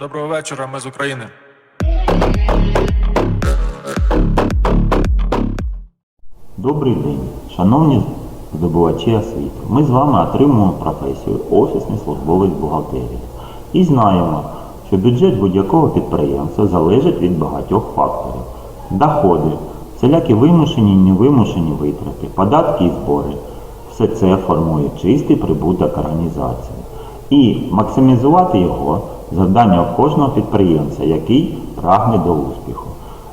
Доброго вечора, ми з України. Добрий день, шановні здобувачі освіти. Ми з вами отримуємо професію офісний службовець бухгалтерії. І знаємо, що бюджет будь-якого підприємства залежить від багатьох факторів. Доходи, всілякі вимушені і невимушені витрати, податки і збори. Все це формує чистий прибуток організації. І максимізувати його завдання кожного підприємця, який прагне до успіху.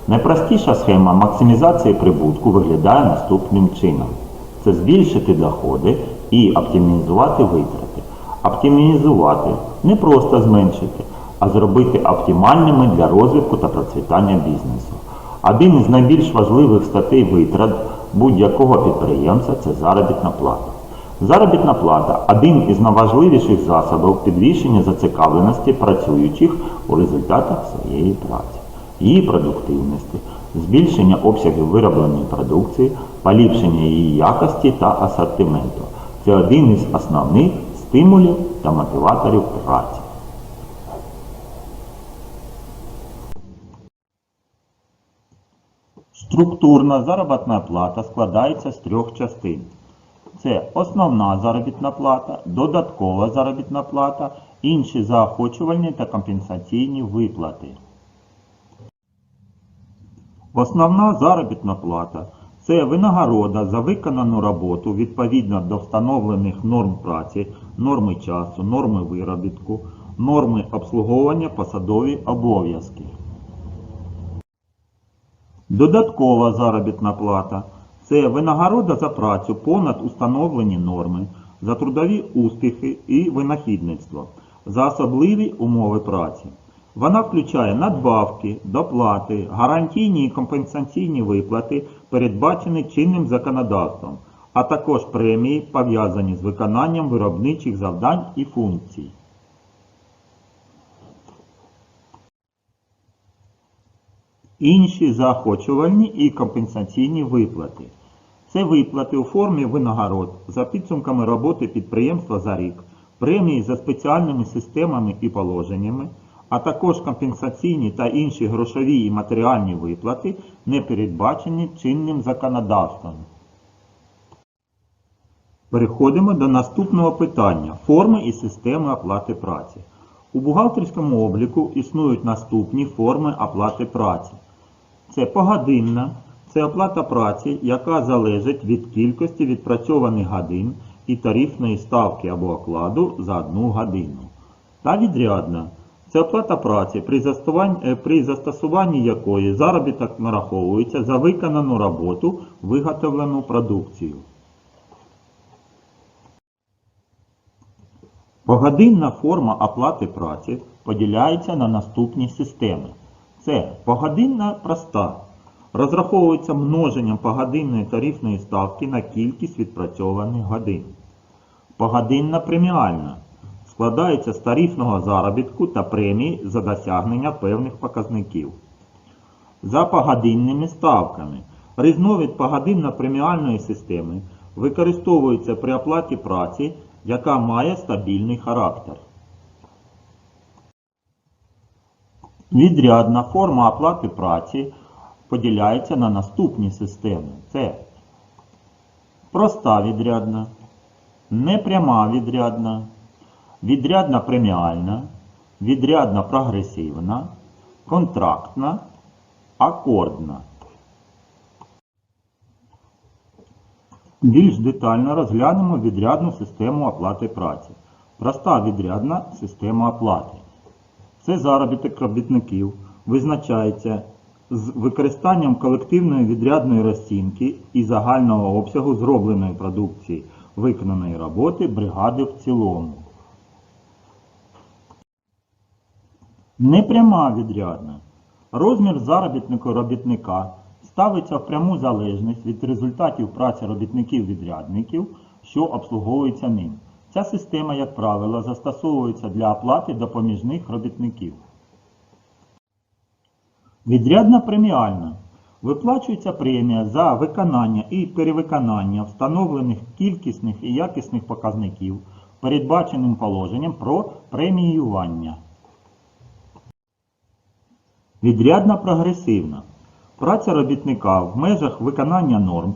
Найпростіша схема максимізації прибутку виглядає наступним чином: це збільшити доходи і оптимізувати витрати. Оптимізувати не просто зменшити, а зробити оптимальними для розвитку та процвітання бізнесу. Один із найбільш важливих статей витрат будь-якого підприємця це заробітна плата. Заробітна плата один із найважливіших засобів підвищення зацікавленості працюючих у результатах своєї праці, її продуктивності, збільшення обсягів виробленої продукції, поліпшення її якості та асортименту. Це один із основних стимулів та мотиваторів праці. Структурна заробітна плата складається з трьох частин. Це основна заробітна плата, додаткова заробітна плата, інші заохочувальні та компенсаційні виплати. Основна заробітна плата це винагорода за виконану роботу відповідно до встановлених норм праці, норми часу, норми виробітку, норми обслуговування посадові обов'язки. Додаткова заробітна плата це винагорода за працю понад установлені норми, за трудові успіхи і винахідництво, за особливі умови праці. Вона включає надбавки, доплати, гарантійні і компенсаційні виплати, передбачені чинним законодавством, а також премії, пов'язані з виконанням виробничих завдань і функцій. Інші заохочувальні і компенсаційні виплати. Це виплати у формі винагород за підсумками роботи підприємства за рік, премії за спеціальними системами і положеннями, а також компенсаційні та інші грошові і матеріальні виплати, не передбачені чинним законодавством. Переходимо до наступного питання форми і системи оплати праці. У бухгалтерському обліку існують наступні форми оплати праці. Це погодинна, це оплата праці, яка залежить від кількості відпрацьованих годин і тарифної ставки або окладу за одну годину. Та відрядна це оплата праці, при е, застосуванні якої заробіток нараховується за виконану роботу, виготовлену продукцію. Погодинна форма оплати праці поділяється на наступні системи. Це погодинна проста. Розраховується множенням погодинної тарифної ставки на кількість відпрацьованих годин. Погодинна преміальна. Складається з тарифного заробітку та премії за досягнення певних показників. За погодинними ставками. Різновид погодинно-преміальної системи використовується при оплаті праці, яка має стабільний характер. Відрядна форма оплати праці поділяється на наступні системи. Це проста відрядна, непряма відрядна, відрядна преміальна, відрядна прогресивна, контрактна, акордна. Більш детально розглянемо відрядну систему оплати праці. Проста відрядна система оплати. Це заробіток робітників визначається з використанням колективної відрядної розцінки і загального обсягу зробленої продукції виконаної роботи бригади в цілому. Непряма відрядна. Розмір заробітнику робітника ставиться в пряму залежність від результатів праці робітників-відрядників, що обслуговуються ним. Ця система, як правило, застосовується для оплати допоміжних робітників. Відрядна преміальна. Виплачується премія за виконання і перевиконання встановлених кількісних і якісних показників передбаченим положенням про преміювання. Відрядна прогресивна. Праця робітника в межах виконання норм